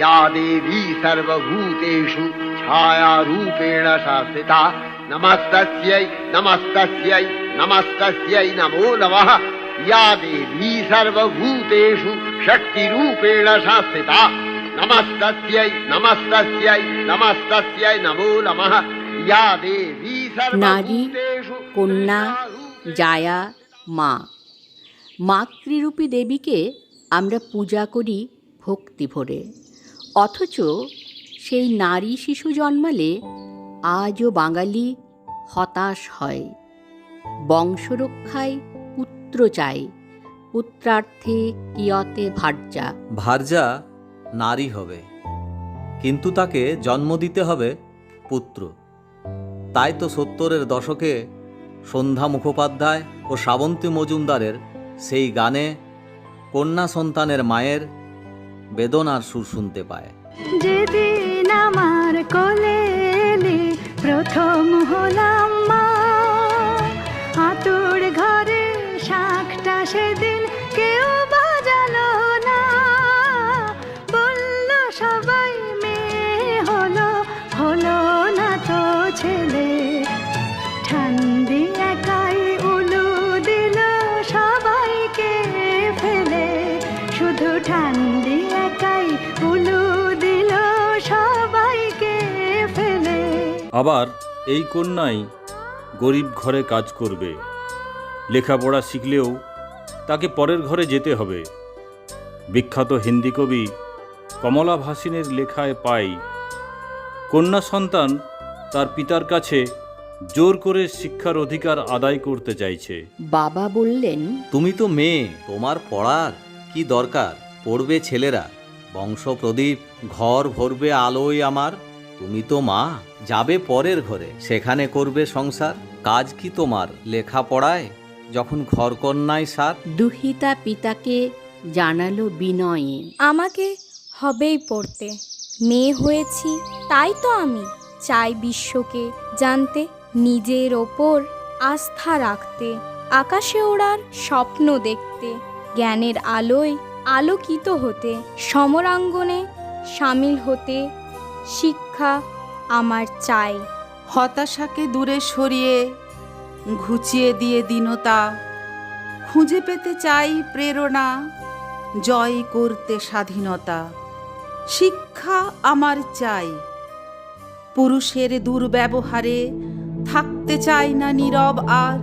या देवी सर्वभूतेषु छायारूपेण शासिता नमस्तस्यै नमस्तस्यै नमस्तस्यै नमो नमः या देवी सर्वभूतेषु शक्तिरूपेण शासिता नमस्तस्यै नमस्तस्यै नमस्तस्यै नमो नमः या देवी নারী सर्वभूतेषु কন্যা জায়া মা মাতৃরূপী দেবীকে আমরা পূজা করি ভক্তি ভরে অথচ সেই নারী শিশু জন্মালে আজও বাঙালি হতাশ হয়। বংশরক্ষায় পুত্র চাই পুত্রার্থে কিয়তে ভার্যা। ভার্যা নারী হবে, কিন্তু তাকে জন্ম দিতে হবে পুত্র। তাই তো সত্তরের দশকে সন্ধ্যা মুখোপাধ্যায় ও শ্রাবন্তী মজুমদারের সেই গানে কন্যা সন্তানের মায়ের বেদনার সুর শুনতে পায়। যেদিন আমার কোলে প্রথম হলাম আবার এই কন্যাই গরিব ঘরে কাজ করবে। লেখাপড়া শিখলেও তাকে পরের ঘরে যেতে হবে। বিখ্যাত হিন্দি কবি কমলা ভাসিনের লেখায় পাই কন্যা সন্তান তার পিতার কাছে জোর করে শিক্ষার অধিকার আদায় করতে চাইছে। বাবা বললেন তুমি তো মেয়ে তোমার পড়ার কি দরকার? পড়বে ছেলেরা বংশ প্রদীপ ঘর ভরবে আলোয় আমার তুমি তো মা যাবে পরের ঘরে। সেখানে করবে সংসার। কাজ কি তোমার? লেখাপড়ায়? যখন ঘর কন্যায় সার? দুহিতা পিতাকে জানালো বিনয়ে। আমাকে হবেই পড়তে। মেয়ে হয়েছি তাই তো আমি। চাই বিশ্বকে জানতে নিজের ওপর আস্থা রাখতে। আকাশে ওড়ার স্বপ্ন দেখতে। জ্ঞানের আলোয় আলোকিত হতে। সমরাঙ্গনে সামিল হতে শিক্ষা আমার চাই। হতাশাকে দূরে সরিয়ে ঘুচিয়ে দিয়ে দীনতা। খুঁজে পেতে চাই প্রেরণা, জয় করতে স্বাধীনতা। শিক্ষা আমার চাই। পুরুষের দুর্ব্যবহারে থাকতে চাই না নীরব আর।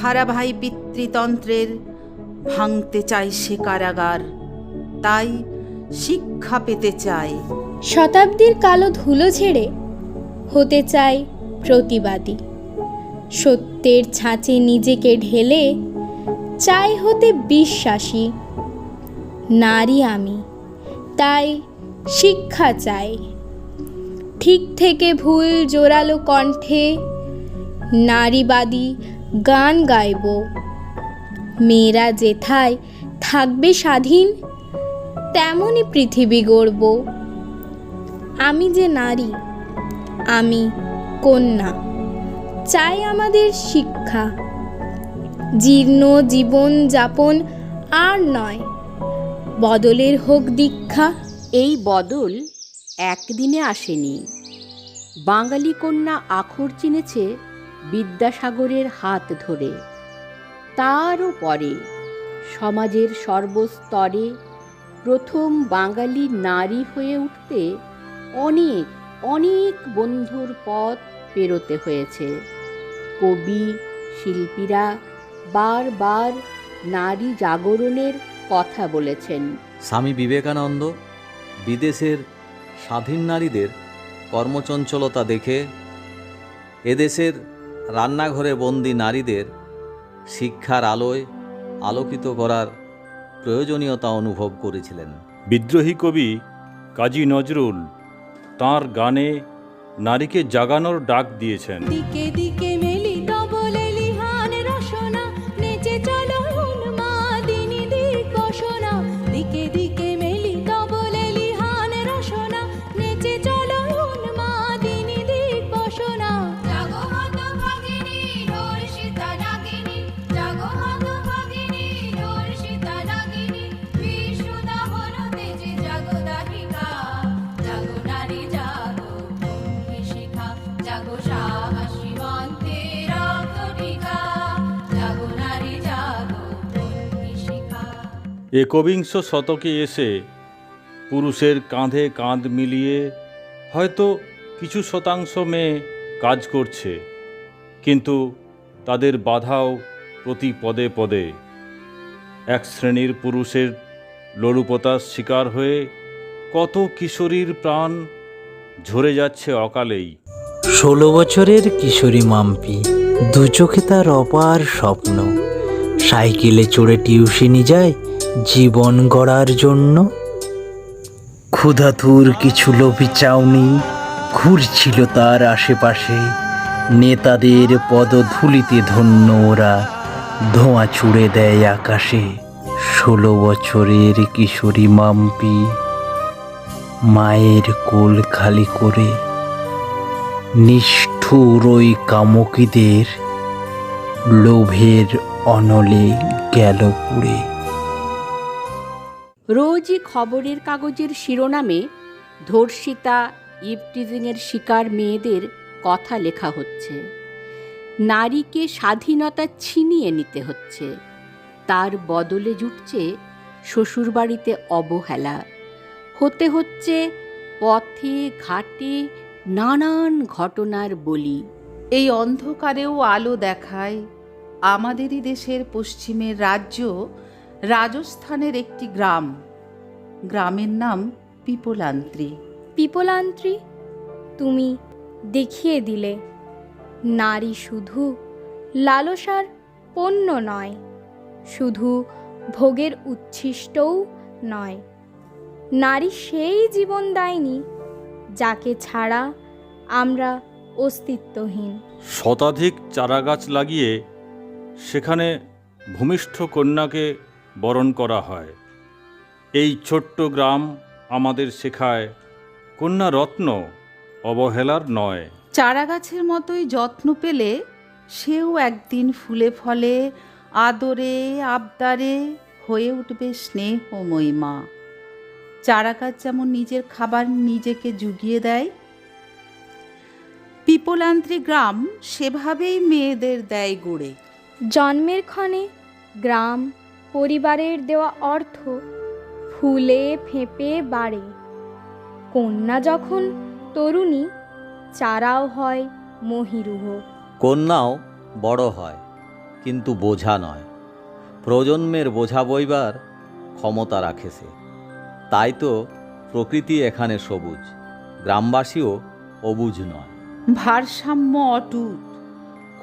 ধারাবাহী পিতৃতন্ত্রের ভাঙতে চাই সে কারাগার। তাই শিক্ষা পেতে চাই। শতাব্দীর কালো ধুলো ঝেড়ে হতে চাই প্রতিবাদী। সত্যের ছাঁচে নিজেকে ঢেলে চাই হতে বিশ্বাসী নারী আমি, তাই শিক্ষা চাই। ঠিক থেকে ভুল জোরালো কণ্ঠে নারীবাদী গান গাইব। মেয়েরা যেথায় থাকবে স্বাধীন, তেমনই পৃথিবী গড়ব। আমি যে নারী, আমি কন্যা, চাই আমাদের শিক্ষা। জীর্ণ জীবন যাপন আর নয়, বদলের হোক দীক্ষা। এই বদল একদিনে আসেনি। বাঙালি কন্যা আখর চিনেছে বিদ্যাসাগরের হাত ধরে। তারও পরে সমাজের সর্বস্তরে প্রথম বাঙালি নারী হয়ে উঠতে অনেক অনেক বন্ধুর পথ পেরোতে হয়েছে। কবি শিল্পীরা বারবার নারী জাগরণের কথা বলেছেন। স্বামী বিবেকানন্দ বিদেশের স্বাধীন নারীদের কর্মচঞ্চলতা দেখে এদেশের রান্নাঘরে বন্দি নারীদের শিক্ষার আলোয় আলোকিত করার প্রয়োজনীয়তা অনুভব করেছিলেন। বিদ্রোহী কবি কাজী নজরুল তাঁর গানে নারীকে জাগানোর ডাক দিয়েছেন। দিকে দিকে একবিংশ শতকে এসে পুরুষের কাঁধে কাঁধ মিলিয়ে হয়তো কিছু শতাংশ মেয়ে কাজ করছে, কিন্তু তাদের বাধাও প্রতি পদে পদে। এক শ্রেণির পুরুষের লড়ুপতার শিকার হয়ে কত কিশোরীর প্রাণ ঝরে যাচ্ছে অকালেই। ষোলো বছরের কিশোরী মাম্পি, দু চোখে তার অপার স্বপ্ন। সাইকেলে চড়ে টিউশনি যায় জীবন গড়ার জন্য। ক্ষুধাতুর কিছু লোভী চাউনি ঘুরছিল তার আশেপাশে। নেতাদের পদধূলিতে ধন্য ওরা ধোঁয়া ছুড়ে দেয় আকাশে। ষোলো বছরের কিশোরী মাম্পি মায়ের কোল খালি করে। নিষ্ঠুর ওই কামকীদের লোভের অনলে গেল পুড়ে। রোজই খবরের কাগজের শিরোনামে ধর্ষিতা ইভটিজিংয়ের শিকার মেয়েদের কথা লেখা হচ্ছে। নারীকে স্বাধীনতা ছিনিয়ে নিতে হচ্ছে। তার বদলে জুটছে শ্বশুরবাড়িতে অবহেলা। হতে হচ্ছে পথে ঘাটে নানান ঘটনার বলি। এই অন্ধকারেও আলো দেখায় আমাদেরই দেশের পশ্চিমের রাজ্য রাজস্থানের একটি গ্রাম। গ্রামের নাম পিপলান্ত্রী। পিপলান্ত্রী তুমি দেখিয়ে দিলে নারী শুধু লালসার পণ্য নয় শুধু ভোগের উচ্ছিষ্টও নয়। নারী সেই জীবন দেয়নি যাকে ছাড়া আমরা অস্তিত্বহীন। শতাধিক চারাগাছ লাগিয়ে সেখানে ভূমিষ্ঠ কন্যাকে বরণ করা হয়। এই ছোট্ট গ্রাম আমাদের শেখায় কন্যা রত্ন অবহেলার নয়। চারাগাছের মতোই যত্ন পেলে সেও একদিন ফুলে ফলে আদরে আবদারে হয়ে উঠবে স্নেহময়ী মা চারাগাছ যেমন নিজের খাবার নিজেকে জুগিয়ে দেয় পিপলান্ত্রী গ্রাম সেভাবেই মেয়েদের দেয় গড়ে। জন্মের ক্ষণে গ্রাম পরিবারের দেওয়া অর্থ ফুলে ফেঁপে বাড়ে। কন্যা যখন তরুণী চারাও হয় মহিরুহ। কন্যাও বড় হয় কিন্তু বোঝা নয়। প্রজন্মের বোঝা বইবার ক্ষমতা রাখে সে। তাই তো প্রকৃতি এখানে সবুজ গ্রামবাসীও অবুজ নয়। ভারসাম্য অটুট।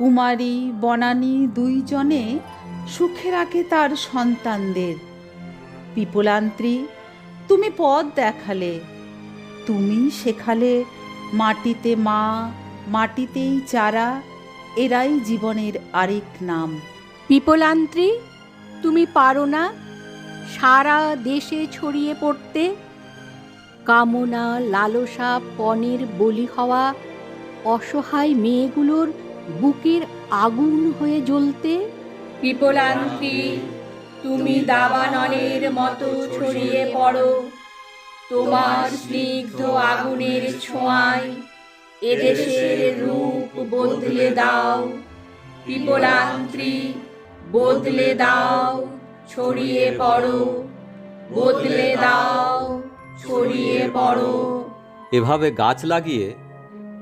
কুমারী, বনানী দুইজনে সুখে রাখে তার সন্তানদের। পিপলান্ত্রী, তুমি পথ দেখালে। তুমি শেখালে মাটিতে মা, মাটিতেই চারা, এরাই জীবনের আরেক নাম। পিপলান্ত্রী, তুমি পারো না সারা দেশে ছড়িয়ে পড়তে। কামনা, লালসা, পণের বলি হওয়া অসহায় মেয়েগুলোর বুকের আগুন হয়ে জ্বলতে? পিপলান্ত্রী তুমি দাবানলের মতো ছড়িয়ে পড়ো। তোমার স্নিগ্ধ আগুনের ছোঁয়ায় এদেশের রূপ বদলে দাও। পিপলান্ত্রী বদলে দাও ছড়িয়ে পড়ো। বদলে দাও ছড়িয়ে পড়ো। এভাবে গাছ লাগিয়ে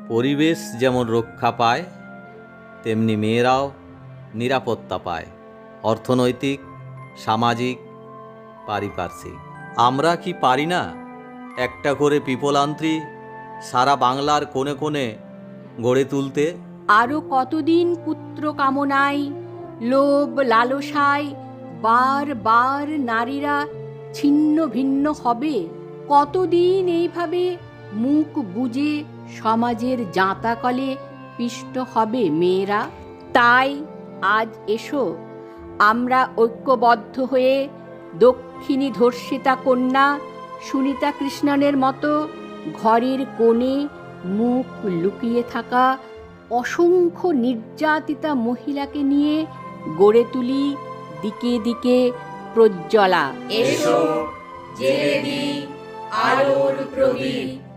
পরিবেশ যেমন রক্ষা পায় তেমনি মেয়েরাও নিরাপত্তা পায়, অর্থনৈতিক, সামাজিক, পারিপার্শ্বিক। আমরা কি পারি না? একটা করে পিপলান্ত্রী সারা বাংলার কোণে কোণে গড়ে তুলতে? আরও কতদিন পুত্র কামনায়, লোভ লালসায় বার বার নারীরা ছিন্ন ভিন্ন হবে? কতদিন এইভাবে মুখ বুজে সমাজের জাঁতাকলে পিষ্ট হবে মেয়েরা। তাই আজ এসো, আমরা ঐক্যবদ্ধ হয়ে দক্ষিণী ধর্ষিতা কন্যা সুনিতা কৃষ্ণনের মতো ঘরের কোণে মুখ লুকিয়ে থাকা অসংখ্য নির্যাতিতা মহিলাকে নিয়ে গড়ে তুলি দিকে দিকে প্রজ্জ্বলা। এসো দি আলোর প্রদীপ।